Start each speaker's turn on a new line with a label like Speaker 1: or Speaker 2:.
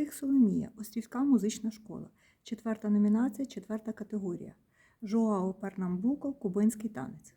Speaker 1: Стих Соломія, Острівська музична школа. Четверта номінація, четверта категорія. Жоао Пернамбуко, Кубинський танець.